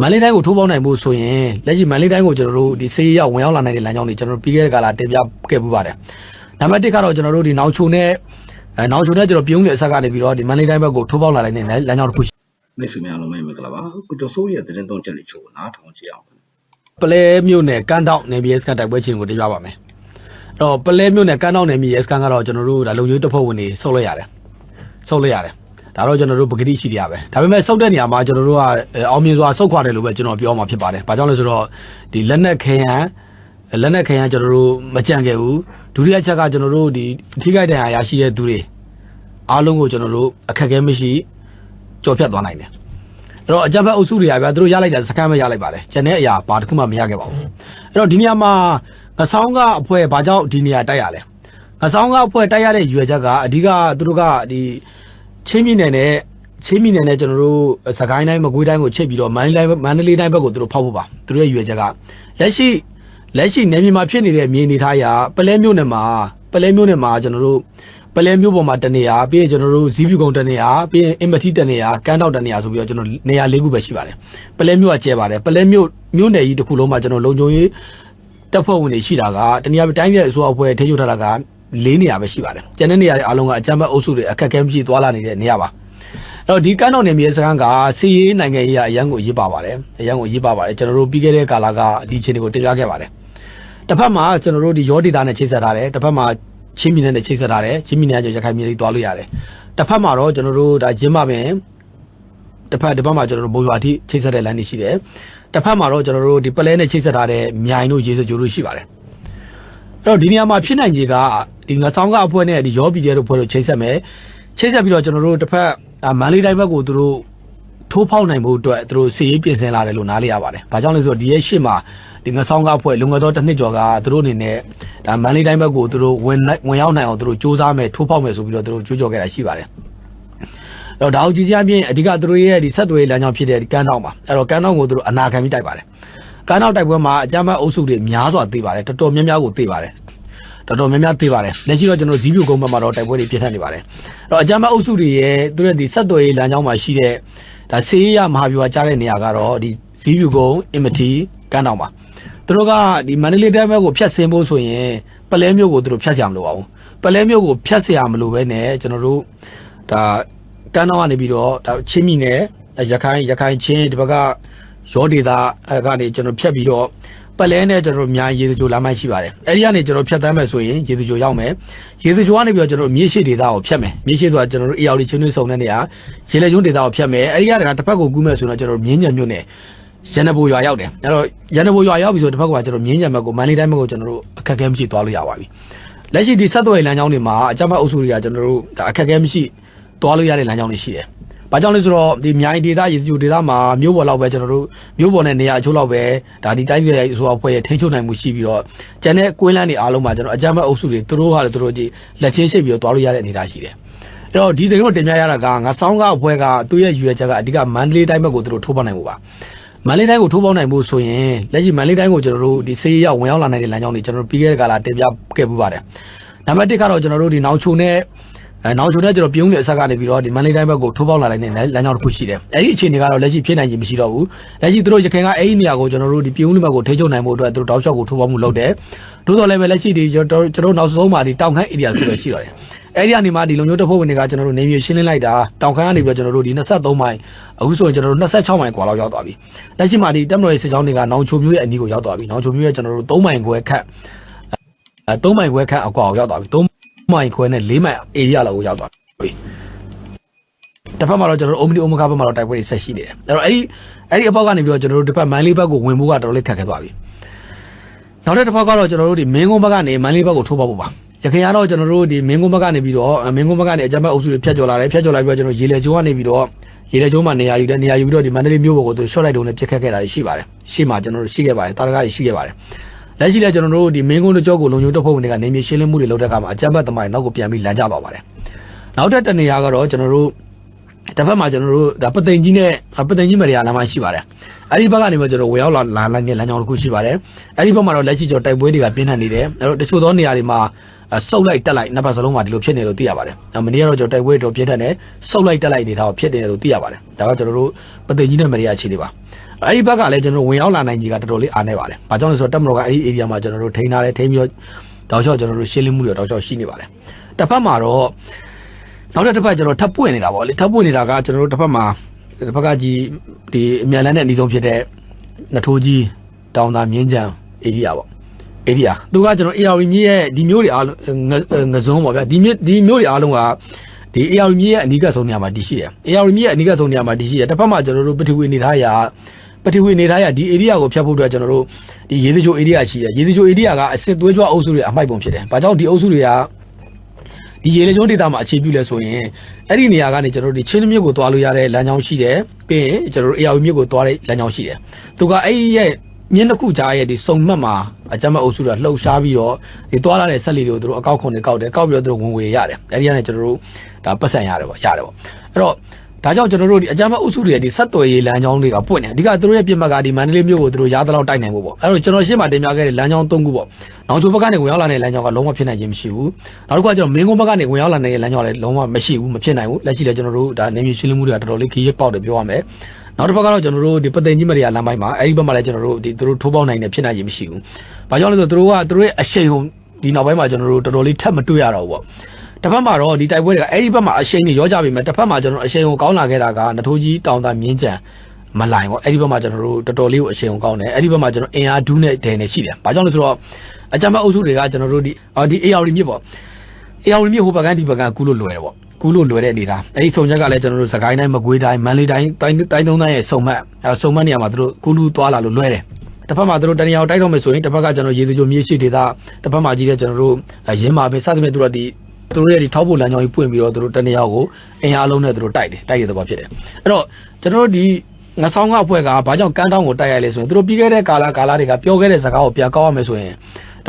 မန္တလေးတိုင်းကိုထိုးပေါက်နိုင်ဖို့ဆိုရင်လက်ရှိမန္တလေးတိုင်းကိုကျွန်တော်တို့ဒီစေးရောက်ဝင်ရောက်လာနိုင်တဲ့လမ်းကြောင်းတွေကျွန်တော်တို့ပြီးခဲ့တဲ့ကာလတင်ပြခဲ့ပူပါတယ်နံပါတ်1ကတော့ကျွန်တော်တို့ဒီနောင်ချုံနဲ့အဲနောင်ချုံနဲ့ကျွန်တော်ပြုံးတဲ့အဆက်ကနေပြီးတော့ဒီမန္တလေးတိုင်းဘက်ကိုထိုးပေါက်လာနိုင်တဲ့လမ်းကြောင်းတစ်ခုရှိမိတ်ဆွေများအားလုံးပဲမင်္ဂလာပါကိုကျော်စိုးရဲ့သတင်းသုံးချက်လေးချို့နားထောင်ကြည့်အောင်ပလဲမြို့နယ်ကန်းတောက်နယ်မြေစကန်တိုက်ပွဲချင်းကိုတင်ပြပါမယ်အဲ့တော့ပလဲမြို့နယ်ကန်းတောက်နယ်မြေစကန်ကတော့ကျွန်တော်တို့ဒါလုံခြုံရေးတပ်ဖွဲ့ဝင်တွေဆုတ်လိုက်ရတယ်ဆုတ်လိုက်ရတယ် ဒါတော့ကျွန်တော်တို့ပကတိရှိတရားပဲဒါပေမဲ့စုတ်တဲ့နေရာမှာကျွန်တော်တို့ကအဲအောင်မြင်စွာစုတ်ခွာတယ်လို့ပဲကျွန်တော်ပြောမှာဖြစ်ပါတယ်။ဘာကြောင့်လဲဆိုတော့ဒီလက်နက်ခဲယံလက်နက်ခဲယံကျွန်တော်တို့မကြံခဲ့ဘူးဒုတိယချက်ကကျွန်တော်တို့ဒီထိခိုက်ဒဏ်ရာရရှိတဲ့သူတွေအားလုံးကိုကျွန်တော်တို့အခက်အခဲမရှိကြော်ဖြတ်သွားနိုင်တယ်။အဲ့တော့အကြမ်းဖက်အုပ်စုတွေကဗျာသူတို့ရလိုက်တာစကမ်းပဲရလိုက်ပါတယ်။ကျန်တဲ့အရာဘာတစ်ခုမှမရခဲ့ပါဘူး။အဲ့တော့ဒီနေရာမှာငဆောင်းကအဖွဲ့ဘာကြောင့်ဒီနေရာတိုက်ရလဲ။ငဆောင်းကအဖွဲ့တိုက်ရတဲ့ရွယ်ချက်က အဓိကသူတို့ကဒီ ချင်းပြည်နယ်နဲ့ချင်းပြည်နယ်နဲ့ကျွန်တော်တို့စကိုင်းတိုင်းမကွေးတိုင်းကိုချိတ်ပြီးတော့မန္တလေးမန္တလေးတိုင်းဘက်ကိုသူတို့ဖောက်ဖို့ပါသူတို့ရဲ့ရွယ်ချက်ကလက်ရှိလက်ရှိနေပြည်မှာဖြစ်နေတဲ့မြေအနေထားအရာပလဲမြို့နယ်မှာပလဲမြို့နယ်မှာကျွန်တော်တို့ပလဲမြို့ပေါ်မှာတနေရာပြီးရင်ကျွန်တော်တို့ဇီးဖြူကုန်းတနေရာပြီးရင်အင်မတီတနေရာကန်းတောက်တနေရာဆိုပြီးတော့ကျွန်တော်နေရာ၄ခုပဲရှိပါတယ်ပလဲမြို့ကကျဲပါတယ်ပလဲမြို့မြို့နယ်ကြီးတစ်ခုလုံးမှာကျွန်တော်လုံခြုံရေးတပ်ဖွဲ့ဝင်တွေရှိတာကတနေရာတိုင်းရဲ့အစိုးရအဖွဲ့ထိချုပ်ထားတာက ၄နေရာပဲရှိပါတယ်ကျန်တဲ့နေရာတွေအားလုံးကအကြမ်းဖက်အုပ်စုတွေအခက်အခဲမရှိသွားလာနေတဲ့နေရာပါအဲ့တော့ဒီကန်းတော်နယ်မြေစခန်းကစီးရေးနိုင်ငံရေးအရန်ကိုရေးပါပါတယ်အရန်ကိုရေးပါပါတယ်ကျွန်တော်တို့ပြီးခဲ့တဲ့ကာလကဒီအခြေအနေကိုတင်ပြခဲ့ပါတယ်တစ်ဖက်မှာကျွန်တော်တို့ဒီရောဒေတာနဲ့ချိတ်ဆက်ထားတယ်တစ်ဖက်မှာချင်းပြည်နယ်နဲ့ချိတ်ဆက်ထားတယ်ချင်းပြည်နယ်ကရခိုင်ပြည်နယ်သွားလို့ရတယ်တစ်ဖက်မှာတော့ကျွန်တော်တို့ဒါရင်းမပင်တစ်ဖက်တစ်ဖက်မှာကျွန်တော်တို့ဘိုးရွာတိချိတ်ဆက်တဲ့လမ်းတွေရှိတယ်တစ်ဖက်မှာတော့ကျွန်တော်တို့ဒီပလဲနဲ့ချိတ်ဆက်ထားတဲ့မြိုင်တို့ရေစကြိုတို့ရှိပါတယ်အဲ့တော့ဒီနေရာမှာဖြစ်နိုင်ခြေက ဒီငဆောင်းကအဖွဲ့နဲ့ဒီရောပြည်ကျဲတို့ဖွဲ့လို့ချိတ်ဆက်မယ်ချိတ်ဆက်ပြီးတော့ကျွန်တော်တို့တစ်ဖက်ဒါမန္တလေးတိုင်းဘက်ကိုသူတို့ထိုးဖောက်နိုင်မှုအတွက်သူတို့စီရေးပြင်ဆင်လာတယ်လို့နားလည်ရပါတယ်။ဘာကြောင့်လဲဆိုတော့ဒီရဲ့ရှေ့မှာဒီငဆောင်းကားဖွဲ့လုံငယ်သောတစ်နှစ်ကျော်ကသူတို့အနေနဲ့ဒါမန္တလေးတိုင်းဘက်ကိုသူတို့ဝင်နိုင်ဝင်ရောက်နိုင်အောင်သူတို့စ조사မယ်ထိုးဖောက်မယ်ဆိုပြီးတော့သူတို့ကြွေးကြော်ခဲ့တာရှိပါတယ်။အဲ့တော့ဒါအောင်ကြည့်ကြအပြင်အဓိကသူတို့ရဲ့ဒီဆက်သွယ်ရေးလမ်းကြောင်းဖြစ်တဲ့ဒီကန်းတောက်မှာအဲ့တော့ကန်းတောက်ကိုသူတို့အနာခံပြီးတိုက်ပါတယ်။ကန်းတောက်တိုက်ပွဲမှာအကြမ်းဖက်အုပ်စုတွေများစွာသိပါတယ်တော်တော်များများကိုသိပါတယ်။ တော်တော်များများသိပါတယ်လက်ရှိတော့ကျွန်တော်ဇီးပြူကုန်းဘက်မှာတော့တိုက်ပွဲတွေပြင်းထန်နေပါတယ်အဲ့တော့အကြမ်းဖက်အုပ်စုတွေရဲ့သူတို့ဒီဆက်သွယ်ရေးလမ်းကြောင်းမှာရှိတဲ့ဒါစေးရမဟာဗျူဟာကြားတဲ့နေရာကတော့ဒီဇီးပြူကုန်းအင်မတီကန်းတောင်ပါသူတို့ကဒီမန္တလေးတိုင်းဘက်ကိုဖြတ်ဆင်းဖို့ဆိုရင်ပလဲမျိုးကိုသူတို့ဖြတ်ဆရာမလိုပါဘူးပလဲမျိုးကိုဖြတ်ဆရာမလိုပဲနဲ့ကျွန်တော်တို့ဒါကန်းတောင်ကနေပြီးတော့ဒါချင်းမိနယ်ရခိုင်ရခိုင်ချင်းဒီဘက်ကရောဒေတာအဲကနေကျွန်တော်ဖြတ်ပြီးတော့ ပလဲနဲ့ကျွန်တော်တို့များရေစကြိုလမ်းမရှိပါတယ်အဲ့ဒီကနေကျွန်တော်ဖြတ်တမ်းမယ်ဆိုရင်ရေစကြိုရောက်မယ်ရေစကြိုကနေပြီးတော့ကျွန်တော်မြေရှိဒေတာကိုဖြတ်မယ်မြေရှိဆိုတာကျွန်တော်တို့အေယာဝတီချင်းတွင်းစုံတဲ့နေရာရေလက်ကျုံးဒေတာကိုဖြတ်မယ်အဲ့ဒီကနေတစ်ဖက်ကိုကူးမယ်ဆိုတော့ကျွန်တော်တို့မြင်းညံမြို့နယ်ရန်နဘိုရွာရောက်တယ်အဲ့တော့ရန်နဘိုရွာရောက်ပြီဆိုတော့တစ်ဖက်ကကျွန်တော်မြင်းညံဘက်ကိုမန္တလေးတိုင်းဘက်ကိုကျွန်တော်တို့အခက်အခဲမရှိသွားလို့ရပါပြီလက်ရှိဒီဆက်သွယ်ရေးလမ်းကြောင်းတွေမှာအကြမ်းဖက်အုပ်စုတွေကကျွန်တော်တို့ဒါအခက်အခဲမရှိသွားလို့ရတဲ့လမ်းကြောင်းတွေရှိတယ် ဘာကြောင့်လဲဆိုတော့ဒီမြိုင်ဒေတာရေစကြိုဒေတာမှာမြို့ပေါ်လောက်ပဲကျွန်တော်တို့မြို့ပေါ်နဲ့နေရာအချို့လောက်ပဲဒါဒီတိုင်းပြည်ရဲ့အစိုးရအဖွဲ့ရဲ့ထိန်းချုပ်နိုင်မှုရှိပြီးတော့ကျန်တဲ့ကွင်းလန်းတွေအားလုံးမှာကျွန်တော်အကြမ်းဖက်အုပ်စုတွေသူတို့ဟာလည်းသူတို့ကြီးလက်ချင်းရှိပြီးတော့သွားလို့ရတဲ့အနေအထားရှိတယ်အဲ့တော့ဒီသတင်းကိုတင်ပြရတာကငါဆောင်းကအဖွဲ့ကသူ့ရဲ့ရွယ်ချက်ကအဓိကမန္တလေးတိုင်းဘက်ကိုသူတို့ထိုးပေါက်နိုင်မှုပါမန္တလေးတိုင်းကိုထိုးပေါက်နိုင်မှုဆိုရင်လက်ရှိမန္တလေးတိုင်းကိုကျွန်တော်တို့ဒီစေးရောက်ဝင်ရောက်လာနိုင်တဲ့လမ်းကြောင်းတွေကျွန်တော်တို့ပြီးခဲ့တဲ့ကာလတင်ပြခဲ့ပူပါတယ်နံပါတ်1ကတော့ကျွန်တော်တို့ဒီနောင်ချုံနဲ့ အဲနောက်ချိုနဲ့ကျွန်တော်ပြုံးနေအဆက်ကနေပြီးတော့ဒီမန္တလေးတိုင်းဘက်ကိုထိုးပေါက်လာလိုက်တဲ့လမ်းကြောင်းတစ်ခုရှိတယ်။အဲဒီအခြေအနေကတော့လက်ရှိဖြစ်နိုင်ခြင်းမရှိတော့ဘူး။လက်ရှိသူတို့ရခိုင်ကအဲဒီနေရာကိုကျွန်တော်တို့ဒီပြုံးနေဘက်ကိုထိချုပ်နိုင်ဖို့အတွက်သူတို့တောက်လျှောက်ကိုထိုးပေါက်မှုလုပ်တယ်။သို့တော်လည်းပဲလက်ရှိဒီကျွန်တော်ကျွန်တော်နောက်ဆုံးမှာဒီတောင်ခမ်း area တစ်ခုပဲရှိတော့တယ်။အဲဒီကနေမှဒီလုံမျိုးတစ်ဖက်ဝင်တွေကကျွန်တော်တို့နေမြေရှင်းလင်းလိုက်တာတောင်ခမ်းကနေပြီးတော့ကျွန်တော်တို့ဒီ23မိုင်အခုဆိုရင်ကျွန်တော်တို့26မိုင်กว่าလောက်ရောက်သွားပြီ။လက်ရှိမှာဒီတက်မတော်ရေးစစ်ကြောင်းတွေကနောင်ချိုမျိုးရဲ့အနီးကိုရောက်သွားပြီ။နောင်ချိုမျိုးရဲ့ကျွန်တော်တို့3မိုင်ခွဲခန့်အဲ3မိုင်ခွဲခန့်အကွာကိုရောက်သွားပြီ။3 မိုင်ခွဲနဲ့4မိုင် area လောက်ကိုရောက်သွားပြီ။တစ်ဖက်မှာတော့ကျွန်တော်တို့အိုမနီအိုမကာဘက်မှာတော့တိုက်ပွဲတွေဆက်ရှိနေတယ်။အဲ့တော့အဲ့ဒီအဲ့ဒီအပေါက်ကနေပြီးတော့ကျွန်တော်တို့တစ်ဖက်မန်လေးဘက်ကိုဝင်ဖို့ကတော်တော်လေးခက်ခဲသွားပြီ။နောက်တစ်ဖက်ကတော့ကျွန်တော်တို့ဒီမင်းကုန်းဘက်ကနေမန်လေးဘက်ကိုထိုးပေါက်ဖို့ပါ။ရခိုင်ကတော့ကျွန်တော်တို့ဒီမင်းကုန်းဘက်ကနေပြီးတော့မင်းကုန်းဘက်ကနေအကြမ်းဖက်အုပ်စုတွေဖျက်ကျော်လာတယ်ဖျက်ကျော်လာပြီးတော့ကျွန်တော်ရေလေကျုံးကနေပြီးတော့ရေလေကျုံးမှာနေရာယူတယ်နေရာယူပြီးတော့ဒီမန္တလေးမြို့ပေါ်ကိုသူရှော့လိုက်တုံးနဲ့ပြစ်ခတ်ခဲ့တာရှိပါတယ်။ရှေ့မှာကျွန်တော်တို့ရှိခဲ့ပါတယ်တာရကရှိခဲ့ပါတယ်။ လက်ရှိလည်းကျွန်တော်တို့ဒီမင်းကုန်းတို့ကြောကိုလုံခြုံတပ်ဖွဲ့ဝင်တွေကနေမြေရှင်းလင်းမှုတွေလုပ်တဲ့အခါမှာအကြမ်းဖက်သမိုင်းနောက်ကိုပြန်ပြီးလမ်းကျသွားပါတယ်။နောက်ထပ်တနေရာကတော့ကျွန်တော်တို့တစ်ဖက်မှာကျွန်တော်တို့ဒါပသိမ်ကြီးနဲ့ပသိမ်ကြီးမရယာလမ်းမရှိပါတယ်အဲ့ဒီဘက်ကနေမှကျွန်တော်ဝေရောက်လာလာလိုက်တဲ့လမ်းကြောင်းတစ်ခုရှိပါတယ်အဲ့ဒီဘက်မှာတော့လက်ရှိကျွန်တော်တိုက်ပွဲတွေကပြင်းထန်နေတယ်အဲ့တော့တချို့သောနေရာတွေမှာအဲစုပ်လိုက်တက်လိုက်နှစ်ဖက်စလုံးမှာဒီလိုဖြစ်နေလို့သိရပါတယ်။အဲမနေ့ကတော့ကျွန်တော်တိုက်ပွဲတော်ပြင်းထန်တယ်စုပ်လိုက်တက်လိုက်နေတာကိုဖြစ်နေတယ်လို့သိရပါတယ်။ဒါကကျွန်တော်တို့ပသိမ်ကြီးနဲ့မရိယာအခြေအနေပါ။ အဲ့ဒီဘက်ကလည်းကျွန်တော်တို့ဝင်ရောက်လာနိုင်ကြီးကတော်တော်လေးအားနေပါတယ်။ဘာကြောင့်လဲဆိုတော့တက်မတော်ကအဲ့ဒီ area မှာကျွန်တော်တို့ထိန်းထားတယ်ထိန်းပြီးတော့တောက်လျှောက်ကျွန်တော်တို့ရှင်းလင်းမှုတွေတောက်လျှောက်ရှိနေပါတယ်။တစ်ဖက်မှာတော့နောက်တစ်ဖက်ကျွန်တော်ထပ်ပွင့်နေတာပေါ့လေထပ်ပွင့်နေတာကကျွန်တော်တို့တစ်ဖက်မှာတစ်ဖက်ကကြီးဒီအမြန်လန်းနဲ့အနီးဆုံးဖြစ်တဲ့နထိုးကြီးတောင်သာမြင်းကြံ area ပေါ့ area သူကကျွန်တော် AR မြစ်ရဲ့ဒီမျိုးတွေအားလုံးငငစုံပေါ့ဗျာဒီမြစ်ဒီမျိုးတွေအားလုံးကဒီ AR မြစ်ရဲ့အနီးကဆုံးနေရာမှာတည်ရှိတယ် AR မြစ်ရဲ့အနီးကဆုံးနေရာမှာတည်ရှိတယ်တစ်ဖက်မှာကျွန်တော်တို့ပထဝီနေထားရာ ပထဝီနေထားရာဒီ area ကိုဖျက်ဖို့အတွက်ကျွန်တော်တို့ဒီရေစကြို area ရှိတယ်ရေစကြို area ကအစစ်သွေးကြွအုပ်စုတွေအမိုက်ပုံဖြစ်တယ်။ဘာကြောင့်ဒီအုပ်စုတွေကဒီရေလေကျုံးဒေတာမှာအခြေပြုလဲဆိုရင်အဲ့ဒီနေရာကနေကျွန်တော်တို့ဒီချင်းမြစ်ကိုသွားလို့ရတဲ့လမ်းကြောင်းရှိတယ်ပြီးရင်ကျွန်တော်တို့ AR မြစ်ကိုသွားတဲ့လမ်းကြောင်းရှိတယ်။သူကအဲ့ဒီရဲ့မြင်းတစ်ခုကြားရဲ့ဒီစုံမှတ်မှာအကြမ်းမဲ့အုပ်စုကလှုပ်ရှားပြီးတော့ဒီသွားလာတဲ့ဆက်လီတွေကိုသူတို့အကောက်ခွန်တွေကောက်တယ်ကောက်ပြီးတော့သူတို့ဝင်ဝေရတယ်အဲ့ဒီကနေကျွန်တော်တို့ဒါပတ်စံရတယ်ပေါ့ရတယ်ပေါ့အဲ့တော့ ဒါကြောင့်ကျွန်တော်တို့ဒီအကြမ်းမဲ့အုပ်စုတွေရဲ့ဒီဆက်သွယ်ရေးလမ်းကြောင်းတွေကပွင့်နေအဓိကသူတို့ရဲ့ပြစ်မှတ်ကဒီမန္တလေးမြို့ကိုသူတို့ရားသလောက်တိုက်နိုင်ဖို့ပေါ့အဲ့တော့ကျွန်တော်ရှင်းမှာတင်ပြခဲ့တဲ့လမ်းကြောင်း၃ခုပေါ့နောင်ချိုဘက်ကနေဝင်ရောက်လာတဲ့လမ်းကြောင်းကလုံးဝဖြစ်နိုင်ခြင်းမရှိဘူးနောက်တစ်ခုကကျွန်တော်မင်းကုန်းဘက်ကနေဝင်ရောက်လာတဲ့လမ်းကြောင်းကလည်းလုံးဝမရှိဘူးမဖြစ်နိုင်ဘူးလက်ရှိလည်းကျွန်တော်တို့ဒါနေမြေရှင်းလင်းမှုတွေကတော်တော်လေးခရီးပေါက်တယ်ပြောရမယ်နောက်တစ်ပတ်ကတော့ကျွန်တော်တို့ဒီပသိမ်ကြီးမရိယာလမ်းပိုင်းမှာအဲ့ဒီဘက်မှာလည်းကျွန်တော်တို့ဒီသူတို့ထိုးပေါက်နိုင်တယ်ဖြစ်နိုင်ခြင်းမရှိဘူး။ဘာကြောင့်လဲဆိုတော့သူတို့ကသူတို့ရဲ့အရှိန်ဟုန်ဒီနောက်ပိုင်းမှာကျွန်တော်တို့တော်တော်လေးထပ်မတွေ့ရတော့ဘူးပေါ့။ တစ်ဖက်မှာတော့ဒီတိုက်ပွဲတွေကအဲ့ဒီဘက်မှာအရှိန်တွေရောကြပြီမဲ့တစ်ဖက်မှာကျွန်တော်အရှိန်ကိုကောင်းလာခဲ့တာကနထိုးကြီးတောင်တာမြင်းကြံမလိုင်ပေါ့အဲ့ဒီဘက်မှာကျွန်တော်တို့တော်တော်လေးကိုအရှိန်ကိုကောင်းတယ်အဲ့ဒီဘက်မှာကျွန်တော်အင်အားဒူးနဲ့ဒဲနဲ့ရှိတယ်။ဘာကြောင့်လဲဆိုတော့အကြမ်းဖက်အုပ်စုတွေကကျွန်တော်တို့ဒီအော်ဒီ AR မြစ်ပေါ့ AR မြစ်ဟိုဘက်ကဒီဘက်ကကူးလို့လွယ်တယ်ပေါ့ကူးလို့လွယ်တဲ့အနေဒါအဲ့ဒီစုံချက်ကလည်းကျွန်တော်တို့စကိုင်းတိုင်းမကွေးတိုင်းမန္တလေးတိုင်းတိုင်းတိုင်းသုံးတိုင်းရဲ့စုံမက်အဲစုံမက်နေရာမှာသူတို့ကူးလူသွားလာလို့လွယ်တယ်တစ်ဖက်မှာသူတို့တနေရာကိုတိုက်တော့မယ်ဆိုရင်တစ်ဖက်ကကျွန်တော်ရေသူကြိုမြေရှိဒေတာတစ်ဖက်မှာကြီးတဲ့ကျွန်တော်တို့ရင်းမာပဲစသဖြင့်သူတို့ဒီ သူတို့ရဲ့ဒီထောက်ဖို့လမ်းကြောင်းကြီးပွင့်ပြီးတော့သူတို့တနေရာကိုအင်အားလုံးနဲ့သူတို့တိုက်တယ်တိုက်ရတဲ့ဘောဖြစ်တယ်အဲ့တော့ကျွန်တော်တို့ဒီငဆောင်းကအဖွဲ့ကဘာကြောင့်ကန်းတောင်းကိုတိုက်ရလဲဆိုရင်သူတို့ပြီးခဲ့တဲ့ကာလကာလတွေကပြောခဲ့တဲ့စကားကိုပြန်ကောက်ရမယ်ဆိုရင်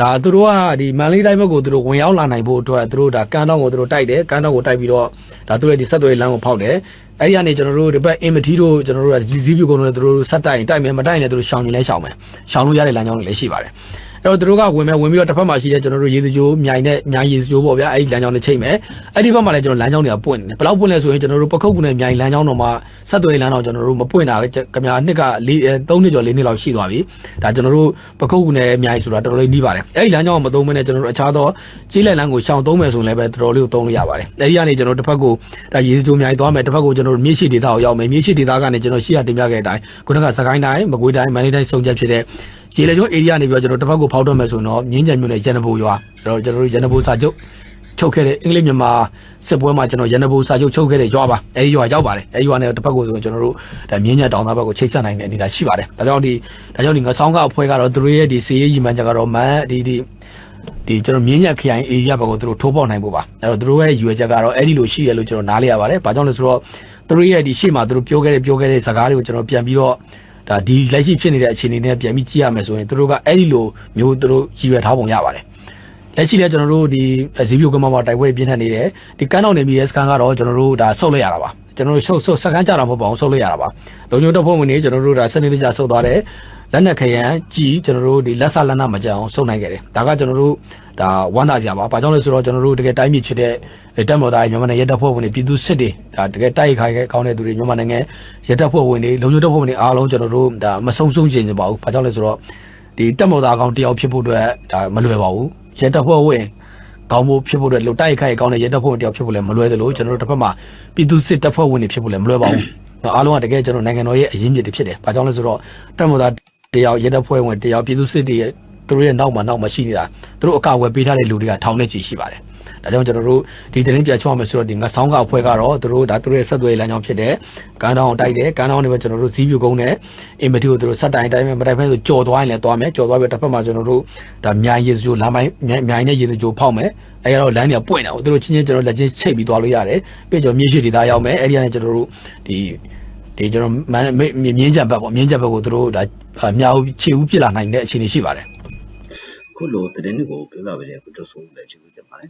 ဒါသူတို့ကဒီမန်လေးတိုင်းဘက်ကိုသူတို့ဝင်ရောက်လာနိုင်ဖို့အတွက်သူတို့ဒါကန်းတောင်းကိုသူတို့တိုက်တယ်ကန်းတောင်းကိုတိုက်ပြီးတော့ဒါသူတို့ရဲ့ဒီဆက်သွယ်လမ်းကိုဖောက်တယ်အဲ့ဒီကနေကျွန်တော်တို့ဒီဘက်အင်မတီတို့ကျွန်တော်တို့ကဒီစည်းပြကုန်တို့သူတို့ဆက်တိုက်တိုက်မယ်မတိုက်ရင်သူတို့ရှောင်နေလဲရှောင်မယ်ရှောင်လို့ရတဲ့လမ်းကြောင်းတွေလည်းရှိပါတယ် အဲ့တော့သူတို့ကဝင်မယ်ဝင်ပြီးတော့တစ်ဖက်မှာရှိတဲ့ကျွန်တော်တို့ရေစကြိုးမြိုင်နဲ့မြိုင်ရေစကြိုးပေါ့ဗျာအဲ့ဒီလမ်းကြောင်းတွေချိန်မယ်အဲ့ဒီဘက်မှာလည်းကျွန်တော်လမ်းကြောင်းတွေကပွင့်နေတယ်ဘယ်လောက်ပွင့်လဲဆိုရင်ကျွန်တော်တို့ပခုတ်ကူနဲ့မြိုင်လမ်းကြောင်းတော်မှာဆက်သွယ်လမ်းတော့ကျွန်တော်တို့မပွင့်တာကမြာနှစ်က၄၃နှစ်ကျော်၄နှစ်လောက်ရှိသွားပြီဒါကျွန်တော်တို့ပခုတ်ကူနဲ့မြိုင်ဆိုတာတော်တော်လေးနှီးပါတယ်အဲ့ဒီလမ်းကြောင်းကိုမသုံးမနဲ့ကျွန်တော်တို့အခြားသောကြီးလက်လမ်းကိုရှောင်သုံးမယ်ဆိုရင်လည်းပဲတော်တော်လေးကိုသုံးလို့ရပါတယ်အဲ့ဒီကနေကျွန်တော်တစ်ဖက်ကိုဒါရေစကြိုးမြိုင်သွားမယ်တစ်ဖက်ကိုကျွန်တော်တို့မြေရှိဒေသကိုရောက်မယ်မြေရှိဒေသကနေကျွန်တော်ရှိရတင်ပြခဲ့တဲ့အတိုင်းခုနကစကိုင်းတိုင်းမကွေးတိုင်းမန္တလေးတိုင်းစုံချက်ဖြစ်တဲ့ ရေလေကျုံး area နေပြီးတော့ကျွန်တော်တစ်ဖက်ကိုဖောက်တော့မယ်ဆိုတော့မြင်းကြံမြို့နယ်ရန်နဘိုရွာအဲ့တော့ကျွန်တော်တို့ရန်နဘိုစာချုပ်ချုပ်ခဲ့တဲ့အင်္ဂလိပ်မြန်မာစစ်ပွဲမှာကျွန်တော်ရန်နဘိုစာချုပ်ချုပ်ခဲ့တဲ့ရွာပါအဲဒီရွာရောက်ပါတယ်အဲဒီရွာနဲ့တစ်ဖက်ကိုဆိုရင်ကျွန်တော်တို့ဒါမြင်းညံတောင်သားဘက်ကိုချိတ်ဆက်နိုင်တဲ့အနေဒါရှိပါတယ်ဒါကြောင့်ဒီဒါကြောင့်ဒီငဆောင်းကအဖွဲ့ကတော့သူတို့ရဲ့ဒီစီရေးကြီးမှန်းချက်ကတော့မန်ဒီဒီဒီကျွန်တော်မြင်းညံခရိုင် area ဘက်ကိုသူတို့ထိုးပေါက်နိုင်ဖို့ပါအဲ့တော့သူတို့ရဲ့ရွေချက်ကတော့အဲ့ဒီလိုရှိရလို့ကျွန်တော်နားလေရပါတယ်ဘာကြောင့်လဲဆိုတော့သူတို့ရဲ့ဒီရှေ့မှာသူတို့ပြောခဲ့တဲ့ပြောခဲ့တဲ့စကားတွေကိုကျွန်တော်ပြန်ပြီးတော့ ဒါဒီလက်ရှိဖြစ်နေတဲ့အခြေအနေနဲ့ပြန်ပြီးကြည့်ရမယ်ဆိုရင်သူတို့ကအဲ့ဒီလိုမျိုးသူတို့ရည်ရွယ်ထားပုံရပါတယ်လက်ရှိလည်းကျွန်တော်တို့ဒီဇီးပြိုကမ္ဘာမှာတိုက်ပွဲပြင်းထန်နေတယ်ဒီကန်းတော်နေမီရဲ့စကန်ကတော့ကျွန်တော်တို့ဒါဆုတ်လိုက်ရတာပါကျွန်တော်တို့ဆုတ်ဆုတ်စကန်ကြတာမဟုတ်ပါဘူးဆုတ်လိုက်ရတာပါလုံညုံတော့ဖို့ဝင်နေကျွန်တော်တို့ဒါစနေတကျဆုတ်သွားတယ် လက်နက်ခရန်ကြီးကျွန်တော်တို့ဒီလက်ဆလက်နမကြအောင်ဆုတ်နိုင်ခဲ့တယ်ဒါကကျွန်တော်တို့ဒါဝမ်းသာကြပါဘာကြောင့်လဲဆိုတော့ကျွန်တော်တို့တကယ်တိုင်းပြည်ချစ်တဲ့တက်မော်သားမြန်မာနိုင်ငံရဲတပ်ဖွဲ့ဝင်တွေပြည်သူစစ်တွေဒါတကယ်တိုက်ခိုက်ခဲ့ကောင်းတဲ့သူတွေမြန်မာနိုင်ငံရဲတပ်ဖွဲ့ဝင်တွေလုံခြုံတပ်ဖွဲ့ဝင်တွေအားလုံးကျွန်တော်တို့ဒါမဆုံးရှုံးခြင်းပါဘူးဘာကြောင့်လဲဆိုတော့ဒီတက်မော်သားကောင်တယောက်ဖြစ်ဖို့အတွက်ဒါမလွယ်ပါဘူးရဲတပ်ဖွဲ့ဝင်ကောင်းဖို့ဖြစ်ဖို့အတွက်လို့တိုက်ခိုက်ကောင်းတဲ့ရဲတပ်ဖွဲ့ဝင်တယောက်ဖြစ်ဖို့လည်းမလွယ်သလိုကျွန်တော်တို့တစ်ဖက်မှာပြည်သူစစ်တပ်ဖွဲ့ဝင်တွေဖြစ်ဖို့လည်းမလွယ်ပါဘူးအားလုံးကတကယ်ကျွန်တော်နိုင်ငံတော်ရဲ့အရင်းမြစ်တွေဖြစ်တယ်ဘာကြောင့်လဲဆိုတော့တက်မော်သား တယောက်ရဲတပ်ဖွဲ့ဝင်တယောက်ပြည်သူစစ်တွေရဲ့သူတို့ရဲ့နောက်မှာနောက်မှာရှိနေတာသူတို့အကာအကွယ်ပေးထားတဲ့လူတွေကထောင်နဲ့ချီရှိပါတယ်ဒါကြောင့်ကျွန်တော်တို့ဒီသတင်းပြချောင်းမယ်ဆိုတော့ဒီငဆောင်းကအဖွဲ့ကတော့သူတို့ဒါသူတို့ရဲ့ဆက်သွယ်လမ်းကြောင်းဖြစ်တဲ့ကန်းတောင်တိုက်တယ်ကန်းတောင်တွေပဲကျွန်တော်တို့ဇီးပြူကုန်းနဲ့အင်မတီကိုသူတို့ဆက်တိုင်တိုင်းပဲမတိုင်ဖဲဆိုကြော်သွားရင်လည်းသွားမယ်ကြော်သွားပြီးတစ်ဖက်မှာကျွန်တော်တို့ဒါမြိုင်ရည်စကြိုလမ်းပိုင်းမြိုင်နဲ့ရည်စကြိုဖောက်မယ်အဲရတော့လမ်းတွေကပွင့်တာကိုသူတို့ချင်းချင်းကျွန်တော်လက်ချင်းချိတ်ပြီးသွားလို့ရတယ်ပြီးကျွန်တော်မြေရှိဒေသရောက်မယ်အဲဒီကနေကျွန်တော်တို့ဒီဒီကျွန်တော်မြင်းကြံဘက်ပေါ့မြင်းကြံဘက်ကိုသူတို့ဒါ မြောက်ချေဦးပြစ်လာနိုင်တဲ့အခြေအနေရှိပါတယ်ခုလိုသတင်းတွေကိုပြောပြပေးတဲ့ကိုကျော်စိုးလည်းကျေးဇူးတင်ပါတယ်